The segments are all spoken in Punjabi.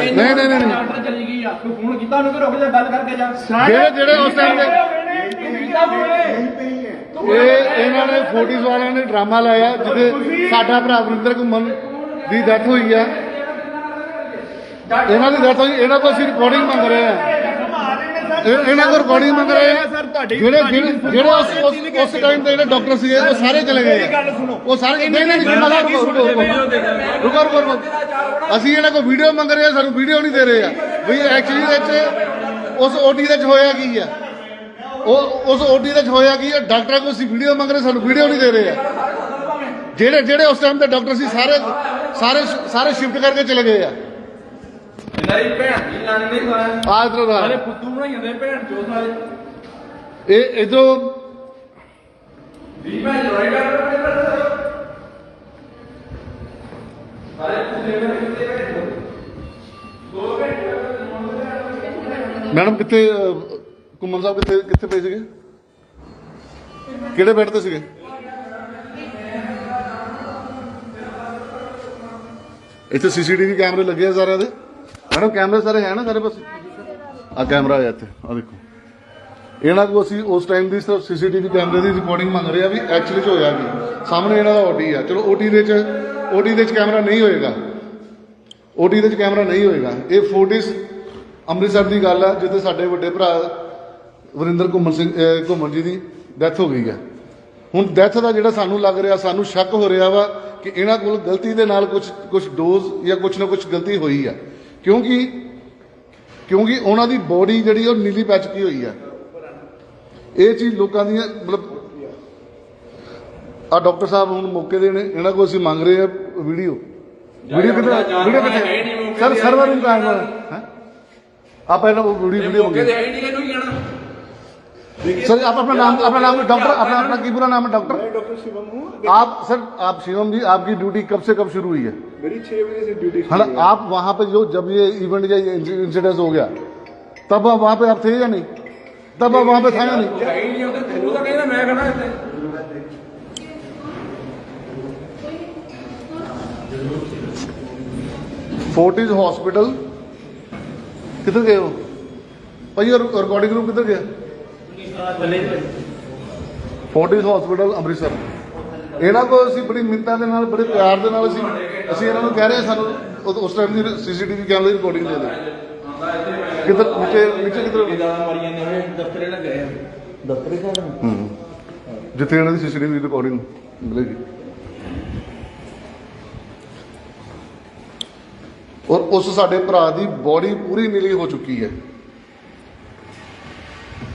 ਨਹੀਂ ਨਹੀਂ ਨਹੀਂ ਨਹੀਂ ਡਾਕਟਰ ਚਲੀ ਗਈ ਆ। ਤੂੰ ਫੋਨ ਕੀਤਾ ਉਹਨੂੰ ਕਿ ਰੁਕ ਜਾ ਗੱਲ ਕਰਕੇ ਜਾ। ਜਿਹੜੇ ਜਿਹੜੇ ਉਸ ਟਾਈਮ ਫੋਨ। ਇਹ ਇਹਨਾਂ ਨੇ ਫੋਰਟੀਜ਼ ਵਾਲਿਆਂ ਨੇ ਡਰਾਮਾ ਲਾਇਆ ਜਿੱਥੇ ਸਾਡਾ ਭਰਾ ਵਰਿੰਦਰ ਘੁੰਮਣ ਦੀ ਡੈਥ ਹੋਈ ਆ। ਇਹਨਾਂ ਦੀ ਡੈਥ ਹੋਈ ਇਹਨਾਂ ਕੋਲ ਅਸੀਂ ਰਿਕਾਰਡਿੰਗ ਮੰਗ ਰਹੇ ਆ। ਇਹ- ਇਹਨਾਂ ਕੋਲ ਰਿਕਾਰਡਿੰਗ ਮੰਗ ਰਹੇ। ਆ ਸਰ ਤੁਹਾਡੀ ਜਿਹੜੇ ਜਿਹੜੇ ਜਿਹੜੇ ਉਸ ਉਸ- ਉਸ ਟਾਈਮ ਤੇ ਜਿਹੜੇ ਡਾਕਟਰ ਸੀਗੇ ਉਹ ਸਾਰੇ ਚਲੇ ਗਏ। ਆ। ਗੱਲ ਸੁਣੋ। ਉਹ ਸਾਰੇ ਨਹੀਂ ਨਹੀਂ ਨਹੀਂ ਮਜ਼ਾ ਰੁਕੋ ਰੁਕੋ ਰੁਕੋ। ਰੁਕੋ ਰੁਕੋ ਅਸੀਂ ਇਹਨਾਂ ਕੋਲ ਵੀਡੀਓ ਮੰਗ ਰਹੇ ਆ ਸਾਨੂੰ ਵੀਡੀਓ ਨਹੀਂ ਦੇ ਰਹੇ ਆ। ਵੀ ਐਕਚੁਅਲੀ ਵਿੱਚ ਉਸ ਓਟੀ ਦੇ ਵਿੱਚ ਹੋਇਆ ਕੀ ਆ? ਉਹ ਉਸ ਓਟੀ ਦੇ ਵਿੱਚ ਹੋਇਆ ਕੀ ਆ? ਡਾਕਟਰਾਂ ਕੋਲ ਅਸੀਂ ਵੀਡੀਓ ਮੰਗ ਰਹੇ ਸਾਨੂੰ ਵੀਡੀਓ ਨਹੀਂ ਦੇ ਰਹੇ ਆ। ਜਿਹੜੇ ਜਿਹੜੇ ਉਸ ਟਾਈਮ ਤੇ ਡਾਕਟਰ ਸੀ ਸਾਰੇ ਸਾਰੇ ਸਾਰੇ ਸ਼ਿਫਟ ਕਰਕੇ ਚਲੇ ਗਏ ਆ। ਮੇਰੀ ਭੈਣ ਦੀ ਲਾਣੀ ਨਹੀਂ ਖਾਇਆ ਆ ਇਧਰ ਸਾਰੇ ਫੁੱਦੂ ਬਣਾਈ ਜਾਂਦੇ ਭੈਣ ਚੋ ਸਾਰੇ ਇਹ ਇਧਰੋਂ ਵੀ ਭੈਣ ਜੋਈ ਸਾਰੇ ਫੁੱਦੇ ਬਣਾਈ ਦੋ ਘੰਟੇ ਮੈਡਮ ਕਿੱਥੇ ਅਹ, ਘੁੰਮਣ ਸਾਹਿਬ ਕਿੱਥੇ ਕਿੱਥੇ ਪਏ ਸੀਗੇ? ਕਿਹੜੇ ਬੈੱਡ ਤੇ ਸੀਗੇ? ਇੱਥੇ ਸੀਸੀਟੀਵੀ ਕੈਮਰੇ ਲੱਗੇ ਆ ਸਾਰਿਆਂ ਦੇ। ਮੈਡਮ ਕੈਮਰੇ ਸਾਰੇ ਹੈ ਨਾ ਸਾਰੇ ਪਾਸੇ? ਆ ਕੈਮਰਾ ਹੈ ਇੱਥੇ ਆ ਦੇਖੋ। ਇਹਨਾਂ ਕੋਲ ਅਸੀਂ ਉਸ ਟਾਈਮ ਦੀ ਸਿਰਫ ਸੀਸੀਟੀਵੀ ਕੈਮਰੇ ਦੀ ਰਿਕਾਰਡਿੰਗ ਮੰਗ ਰਹੇ ਆ ਵੀ ਐਕਚੁਅਲੀ ਚ ਹੋਇਆ ਕੀ। ਸਾਹਮਣੇ ਇਹਨਾਂ ਦਾ ਓਟੀ ਆ। ਚਲੋ ਓਟੀ ਦੇ ਚ ਓਟੀ ਦੇ ਚ ਕੈਮਰਾ ਨਹੀਂ ਹੋਏਗਾ। ਓਟੀ ਦੇ ਚ ਕੈਮਰਾ ਨਹੀਂ ਹੋਏਗਾ। ਇਹ ਫੋਟਿਸ ਅੰਮ੍ਰਿਤਸਰ ਦੀ ਗੱਲ ਆ, ਜਿੱਥੇ ਸਾਡੇ ਵੱਡੇ ਭਰਾ ਵਰਿੰਦਰ ਘੁੰਮਣ ਸਿੰਘ ਘੁੰਮਣ ਜੀ ਦੀ ਡੈਥ ਹੋ ਗਈ ਹੈ ਹੁਣ ਡੈਥ ਦਾ ਜਿਹੜਾ ਸਾਨੂੰ ਲੱਗ ਰਿਹਾ, ਸਾਨੂੰ ਸ਼ੱਕ ਹੋ ਰਿਹਾ ਵਾ ਕਿ ਇਹਨਾਂ ਕੋਲ ਗਲਤੀ ਦੇ ਨਾਲ ਕੁਝ ਕੁਝ ਡੋਜ਼ ਜਾਂ ਕੁਝ ਨਾ ਕੁਝ ਗਲਤੀ ਹੋਈ ਆ। ਕਿਉਂਕਿ ਕਿਉਂਕਿ ਉਹਨਾਂ ਦੀ ਬੋਡੀ ਜਿਹੜੀ ਉਹ ਨੀਲੀ ਪੈ ਚੁੱਕੀ ਹੋਈ ਆ ਇਹ ਚੀਜ਼ ਲੋਕਾਂ ਦੀਆਂ ਮਤਲਬ ਆ ਡਾਕਟਰ ਸਾਹਿਬ ਹੁਣ ਮੌਕੇ ਦੇ ਨੇ ਇਹਨਾਂ ਕੋਲ ਅਸੀਂ ਮੰਗ ਰਹੇ ਆ ਵੀਡੀਓ ਵੀਡੀਓ ਕਿੱਥੇ ਵੀਡੀਓ ਕਿੱਥੇ ਸਰ ਸਰਵਰ ਨੂੰ ਕਾਇਮ ਹੈ ਆਪਾਂ ਇਹਨਾਂ ਕੋਲ ਵੀਡੀਓ ਵੀਡੀਓ ਮੌਕੇ ਮੰਗੀ ਤੇ ਹੈ ਹੀ ਨਹੀਂ ਇਹਨੂੰ ਕੀ ਕਹਿਣਾ सर आप अपना नाम अपना नाम डॉक्टर अपना अपना की पूरा नाम है डॉक्टर डॉक्टर शिवम हूँ आप सर आप शिवम जी आपकी ड्यूटी कब से कब शुरू हुई है मेरी छह बजे से ड्यूटी हाँ आप वहाँ पे जो जब ये इवेंट या इंसिडेंस हो गया तब आप वहाँ पे आप थे या नहीं? तब आप वहाँ पे था या नहीं? Fortis hospital. किधर गए हो? भाई और रिकॉर्डिंग रूम किधर गया? Fortis hospital Amritsar. ਇਹਨਾਂ ਕੋਲ ਅਸੀਂ ਬੜੀ ਮਿੰਤਾਂ ਦੇ ਨਾਲ ਬੜੇ ਪਿਆਰ ਦੇ ਨਾਲ ਅਸੀਂ ਅਸੀਂ ਇਹਨਾਂ ਨੂੰ ਕਹਿ ਰਹੇ ਸਾਨੂੰ ਉਸ ਟਾਈਮ ਦੀ ਸੀਸੀਟੀਵੀ ਕੈਮਰੇ ਦੀ ਰਿਕਾਰਡਿੰਗ ਦੇ ਦੇ ਕਿੱਧਰ ਨੀਚੇ ਨੀਚੇ ਕਿੱਧਰ ਨਿਗਾਹ ਮਾਰੀਆਂ ਨੇ ਦਫ਼ਤਰੇ ਨਾ। ਗਏ ਦਫ਼ਤਰੇ ਕਿਹੜਾ ਹੂੰ। ਜਿੱਥੇ ਇਹਨਾਂ ਦੀ ਸੀਸੀਟੀਵੀ ਰਿਕਾਰਡਿੰਗ ਮਿਲੇਗੀ ਔਰ ਉਸ ਸਾਡੇ ਭਰਾ ਦੀ ਬੋਡੀ ਪੂਰੀ ਨੀਲੀ ਹੋ ਚੁੱਕੀ ਹੈ।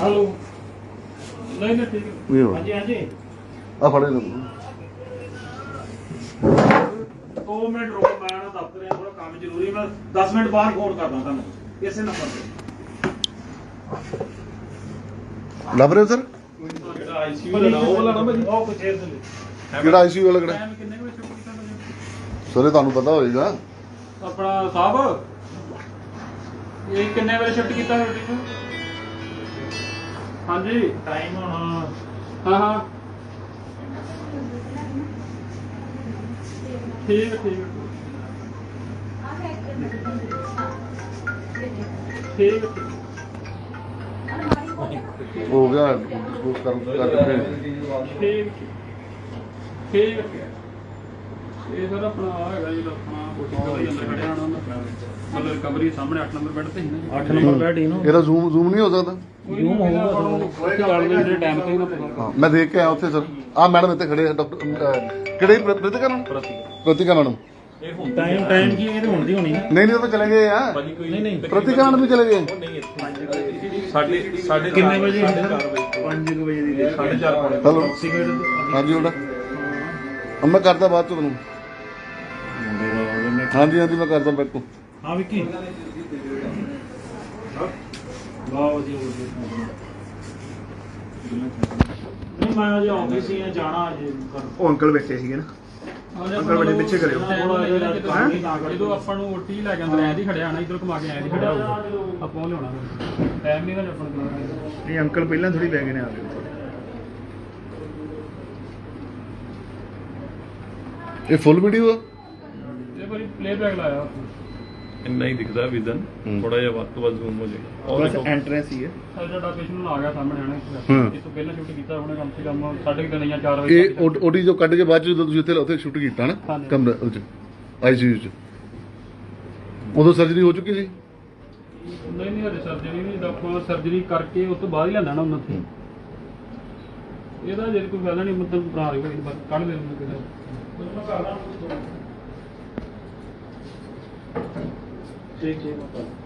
ਹਲੋ। ਨਹੀਂ ਨਹੀਂ ਠੀਕ ਹੋ। ਹਾਂਜੀ ਹਾਂਜੀ। ਆ ਫੜੇ ਲਓ 2 ਮਿੰਟ ਰੁਕੋ ਮੈਂ ਨਾ ਦਫ਼ਤਰ ਆ ਥੋੜਾ ਕੰਮ ਜ਼ਰੂਰੀ ਮੈਂ 10 ਮਿੰਟ ਬਾਅਦ ਫੋਨ ਕਰਦਾ ਤੁਹਾਨੂੰ ਇਸੇ ਨੰਬਰ ਤੇ। ਲੱਭ ਰਹੇ ਹੋ ਸਰ? ਜਿਹੜਾ ਆਈਸੀਯੂ ਦਾ ਉਹ ਵਾਲਾ ਨਾ ਭਾਜੀ। ਉਹ ਕੁਛ ਇਸ ਲਈ ਕਿਹੜਾ ਆਈਸੀਯੂ ਵਾਲਾ ਕਿਹੜਾ? ਟਾਈਮ ਕਿੰਨੇ ਵਜੇ ਸ਼ੁਰੂ ਕੀਤਾ ਭਾਜੀ ਸਰ ਇਹ ਤੁਹਾਨੂੰ ਪਤਾ ਹੋਏਗਾ। ਆਪਣਾ ਸਾਹਿਬ ਇਹ ਕਿੰਨੇ ਵਜੇ ਸ਼ਿਫਟ ਕੀਤਾ ਰੋਟੀ ਨੂੰ? ਹਾਂਜੀ ਟਾਈਮ ਹੁਣ ਹਾਂ ਹਾਂ ਠੀਕ ਹੈ, ਠੀਕ ਹੈ। ਠੀਕ ਹੈ, ਠੀਕ ਹੈ। ਹੋ ਗਿਆ ਡਿਸਪੋਜ਼ ਕਰ ਕਰਕੇ ਠੀਕ ਠੀਕ ਹੈ। ਇਹ ਸਰ ਆਪਣਾ ਆ ਹੈਗਾ ਜੀ ਆਪਣਾ ਕੋਟੀ ਦੇ ਅੰਦਰ ਖੜਿਆ ਹੋਣਾ ਮਤਲਬ ਰਿਕਵਰੀ ਸਾਹਮਣੇ 8 ਨੰਬਰ ਬੈੱਡ ਤੇ ਹੀ ਨਾ 8 ਨੰਬਰ ਬੈੱਡ ਹੀ ਨਾ। ਇਹਦਾ ਜ਼ੂਮ ਜ਼ੂਮ ਨਹੀਂ ਹੋ ਸਕਦਾ? ਜੂਮ ਹੋਊਗਾ ਕੋਈ ਗੱਲ ਨਹੀਂ ਜਿਹੜੇ ਟਾਈਮ ਤੇ ਹੀ ਨਾ ਪਤਾ। ਹਾਂ ਮੈਂ ਦੇਖ ਕੇ ਆਇਆ ਉੱਥੇ ਸਰ। ਆ ਮੈਡਮ ਇੱਥੇ ਖੜੇ ਆ ਡਾਕਟਰ ਅਹ, ਕਿਹੜੇ ਪ੍ਰ- Pratika madam? Pratika madam. Time time ਕੀ ਇਹ ਤਾਂ ਹੁਣ ਦੀ ਹੋਣੀ ਨਹੀਂ ਨਹੀਂ ਉਹ ਤਾਂ ਚਲੇ ਗਏ ਆ। ਨਹੀਂ ਨਹੀਂ। ਪ੍ਰਤਿਕਾ ਮੈਡਮ ਵੀ ਚਲੇ ਗਏ। ਸਾਡੇ ਸਾਡੇ ਕਿੰਨੇ ਵਜੇ? 5 ਵਜੇ। ਦੀ ਸਾਢੇ ਚਾਰ ਪੌਣੇ ਹੈਲੋ। ਹਾਂਜੀ ਉਹਦਾ। ਹੁਣ ਮੈਂ ਕਰਦਾ ਬਾਅਦ ਚ ਤੁਹਾਨੂੰ। ਹਾਂਜੀ ਹਾਂਜੀ ਮੈਂ ਕਰਦਾ ਬੈਠੋ ਹਾਂ ਵਿੱਕੀ। ਵਧੀਆ ਵਧੀਆ ਨਹੀਂ ਮੈਂ ਅਜੇ ਆਫਿਸ ਹੀ ਆ ਜਾਣਾ ਅਜੇ ਘਰ। ਉਹ ਅੰਕਲ ਬੈਠੇ ਸੀਗੇ ਨਾ। ਅੰਕਲ ਵੱਡੇ ਪਿੱਛੇ ਕਰਿਓ। ਹੈਂ? ਜਦੋਂ ਆਪਾਂ ਨੂੰ ਓਟੀ ਲੈ ਕੇ ਅੰਦਰ ਐਂ ਦੀ ਖੜਿਆ ਨਾ ਇਧਰ ਘੁਮਾ ਕੇ ਐਂ ਦੀ ਖੜਿਆ ਹੋਊਗਾ। ਆਪਾਂ ਉਹ ਲਿਆਉਣਾ ਟਾਈਮ ਨਹੀਂ ਨਾ ਆਪਾਂ ਨੂੰ ਨਹੀਂ ਅੰਕਲ ਪਹਿਲਾਂ ਥੋੜੀ ਲੈ ਕੇ ਨੇ ਆ ਗਏ ਇਹ ਫੁੱਲ ਵੀਡੀਓ ਆ? ਵਾਰੀ ਪਲੇ ਲਾਇਆ ਇੰਨਾ ਹੀ ਦਿਖਦਾ ਵਿਜ਼ਨ ਹੂੰ। ਥੋੜਾ ਜਿਹਾ ਵੱਧ ਤੋਂ ਵੱਧ ਜ਼ੂਮ ਹੋ ਜਾਏਗਾ ਉਹ ਬਸ ਦੇਖੋ। ਐਂਟਰੈਂਸ ਹੀ ਹੈ। ਸਾਡਾ ਪੇਸ਼ੈਂਟ ਆ ਗਿਆ ਸਾਹਮਣੇ ਆਣਾ ਹਾਂ। ਇਸ ਤੋਂ ਪਹਿਲਾਂ ਸ਼ੂਟ ਕੀਤਾ ਉਹਨੇ ਕਮ ਸੇ ਕਮ ਸਾਢੇ ਕੁ ਤਿੰਨ ਜਾਂ 4 ਵਜੇ ਇਹ ਓਟੀ ਜੋ ਕੱਢ ਕੇ ਬਾਅਦ ਚ ਜਦੋਂ ਤੁਸੀਂ ਇੱਥੇ ਉੱਥੇ ਸ਼ੂਟ ਕੀਤਾ ਨਾ ਹਾਂਜੀ। ਕਮਰੇ ਵਿੱਚ ਆਈਸੀਯੂ ਚ। ਉਦੋਂ ਸਰਜਰੀ ਹੋ ਚੁੱਕੀ ਸੀ? ਨਹੀਂ ਨਹੀਂ ਹਰੇ ਸਰਜਰੀ ਨਹੀਂ ਡਾਕਟਰ ਸਰਜਰੀ ਕਰਕੇ ਉਸ ਤੋਂ ਬਾਅਦ ਹੀ ਨਾ ਉਹਨਾਂ ਤੇ ਇਹਦਾ ਜੇ ਕੋਈ ਫਾਇਦਾ ਨਹੀਂ ਮਤਲਬ ਬਣਾ ਰਹੀ ਬਸ ਕੱਢ ਦੇ ਉਹਨੂੰ ਕਿਤੇ। ਠੀਕ ਠੀਕ